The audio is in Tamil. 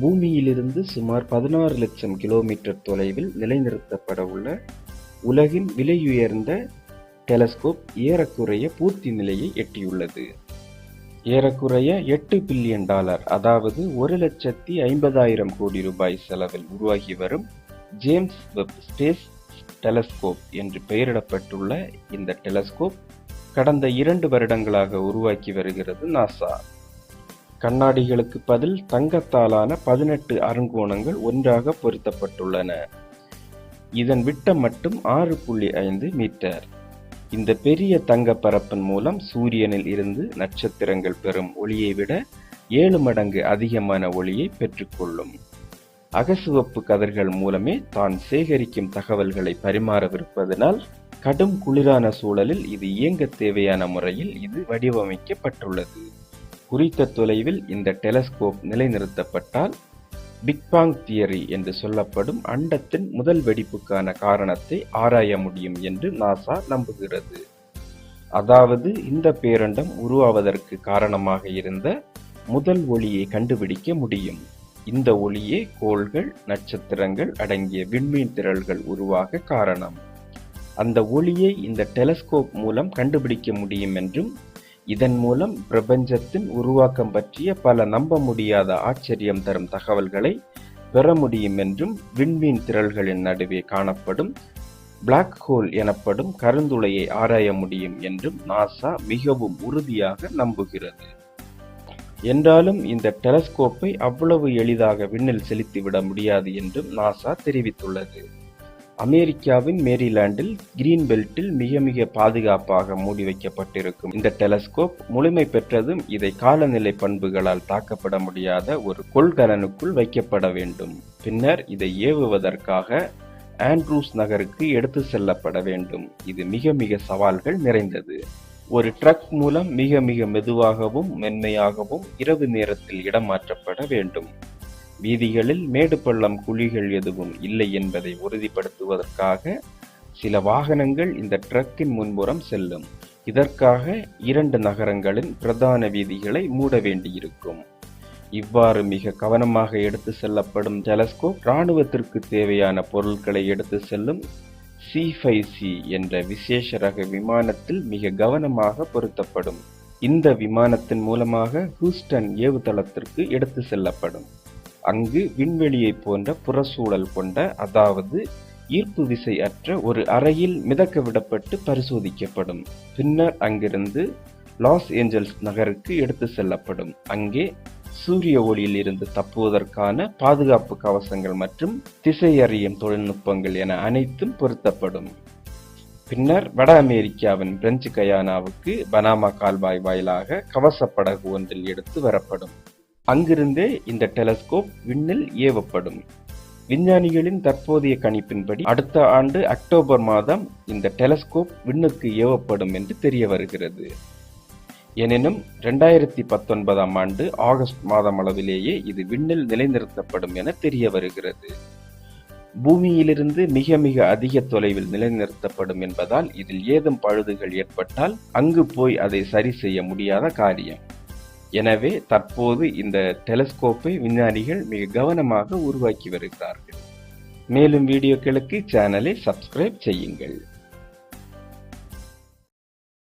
பூமியிலிருந்து சுமார் பதினாறு லட்சம் கிலோமீட்டர் தொலைவில் நிலைநிறுத்தப்படவுள்ள உலகின் விலையுயர்ந்த டெலஸ்கோப் ஏறக்குறைய பூர்த்தி நிலையை எட்டியுள்ளது. ஏறக்குறைய எட்டு பில்லியன் டாலர் அதாவது ஒரு லட்சத்தி ஐம்பதாயிரம் கோடி ரூபாய் செலவில் உருவாகி வரும் ஜேம்ஸ் வெப் ஸ்பேஸ் டெலஸ்கோப் என்று பெயரிடப்பட்டுள்ள இந்த டெலஸ்கோப் கடந்த இரண்டு வருடங்களாக உருவாக்கி வருகிறது நாசா. கண்ணாடிகளுக்கு பதில் தங்கத்தாலான பதினெட்டு அருங்கோணங்கள் ஒன்றாக பொருத்தப்பட்டுள்ளன. இதன் விட்டம் மட்டும் ஆறு புள்ளி ஐந்து மீட்டர். இந்த பெரிய தங்க பரப்பின் மூலம் சூரியனில் இருந்து நட்சத்திரங்கள் பெறும் ஒளியை விட ஏழு மடங்கு அதிகமான ஒளியை பெற்றுக்கொள்ளும். அகசிவப்பு கதிர்கள் மூலமே தான் சேகரிக்கும் தகவல்களை பரிமாறவிருப்பதனால் கடும் குளிரான சூழலில் இது இயங்க தேவையான முறையில் இது வடிவமைக்கப்பட்டுள்ளது. குறித்த தொலைவில் இந்த டெலஸ்கோப் நிலைநிறுத்தப்பட்டால் பிக் பாங் தியரி என்று சொல்லப்படும் அண்டத்தின் முதல் வெடிப்புக்கான காரணத்தை ஆராய முடியும் என்று நாசா நம்புகிறது. அதாவது இந்த பேரண்டம் உருவாவதற்கு காரணமாக இருந்த முதல் ஒளியை கண்டுபிடிக்க முடியும். இந்த ஒளியே கோள்கள் நட்சத்திரங்கள் அடங்கிய விண்மீன் திரள்கள் உருவாக காரணம். அந்த ஒளியை இந்த டெலஸ்கோப் மூலம் கண்டுபிடிக்க முடியும் என்றும் இதன் மூலம் பிரபஞ்சத்தின் உருவாக்கம் பற்றிய பல நம்ப முடியாத ஆச்சரியம் தரும் தகவல்களை பெற முடியும் என்றும் விண்மீன் திரள்களின் நடுவே காணப்படும் பிளாக் ஹோல் எனப்படும் கருந்துளையை ஆராய முடியும் என்றும் நாசா மிகவும் உறுதியாக நம்புகிறது. என்றாலும் இந்த டெலஸ்கோப்பை அவ்வளவு எளிதாக விண்ணில் செலுத்திவிட முடியாது என்றும் நாசா தெரிவித்துள்ளது. அமெரிக்காவின் மேரிலாண்டில் கிரீன் பெல்ட்டில் மிக மிக பாதுகாப்பாக மூடி வைக்கப்பட்டிருக்கும் இந்த டெலஸ்கோப் முழுமை பெற்றதும் இதை காலநிலை பண்புகளால் தாக்கப்பட முடியாத ஒரு கொள்கலனுக்குள் வைக்கப்பட வேண்டும். பின்னர் இதை ஏவுவதற்காக ஆண்ட்ரூஸ் நகருக்கு எடுத்து செல்லப்பட வேண்டும். இது மிக மிக சவால்கள் நிறைந்தது. ஒரு ட்ரக் மூலம் மிக மிக மெதுவாகவும் மென்மையாகவும் இரவு நேரத்தில் இடமாற்றப்பட வேண்டும். வீதிகளில் மேடு பள்ளம் குழிகள் எதுவும் இல்லை என்பதை உறுதிப்படுத்துவதற்காக சில வாகனங்கள் இந்த ட்ரக்கின் முன்புறம் செல்லும். இதற்காக இரண்டு நகரங்களின் பிரதான வீதிகளை மூட வேண்டியிருக்கும். இவ்வாறு மிக கவனமாக எடுத்து செல்லப்படும் டெலஸ்கோப் இராணுவத்திற்கு தேவையான பொருட்களை எடுத்து செல்லும் சி ஃபைவ் சி என்ற விசேஷ ரக விமானத்தில் மிக கவனமாக பொருத்தப்படும். இந்த விமானத்தின் மூலமாக ஹூஸ்டன் ஏவுதளத்திற்கு எடுத்து செல்லப்படும். அங்கு விண்வெளியை போன்ற புறச்சூழல் கொண்ட அதாவது ஈர்ப்பு விசை அற்ற ஒரு அறையில் மிதக்க விடப்பட்டு பரிசோதிக்கப்படும். பின்னர் அங்கிருந்து லாஸ் ஏஞ்சல்ஸ் நகருக்கு எடுத்து செல்லப்படும். அங்கே சூரிய ஒளியில் இருந்து தப்புவதற்கான பாதுகாப்பு கவசங்கள் மற்றும் திசை அறியும் தொழில்நுட்பங்கள் என அனைத்தும் பொருத்தப்படும். பின்னர் வட அமெரிக்காவின் பிரெஞ்சு கயானாவுக்கு பனாமா கால்வாய் வாயிலாக கவச படகு ஒன்றில் எடுத்து வரப்படும். அங்கிருந்தே இந்த டெலஸ்கோப் விண்ணில் ஏவப்படும். விஞ்ஞானிகளின் தற்போதைய கணிப்பின்படி அடுத்த ஆண்டு அக்டோபர் மாதம் இந்த டெலஸ்கோப் விண்ணுக்கு ஏவப்படும் என்று தெரிய வருகிறது. எனினும் இரண்டாயிரத்தி பத்தொன்பதாம் ஆண்டு ஆகஸ்ட் மாதம் அளவிலேயே இது விண்ணில் நிலைநிறுத்தப்படும் என தெரிய வருகிறது. பூமியிலிருந்து மிக மிக அதிக தொலைவில் நிலைநிறுத்தப்படும் என்பதால் இதில் ஏதும் பழுதுகள் ஏற்பட்டால் அங்கு போய் அதை சரி செய்ய முடியாத காரியம். எனவே தற்போது இந்த டெலஸ்கோப்பை விஞ்ஞானிகள் மிக கவனமாக உருவாக்கி வருகிறார்கள். மேலும் வீடியோக்களுக்கு சேனலை சப்ஸ்கிரைப் செய்யுங்கள்.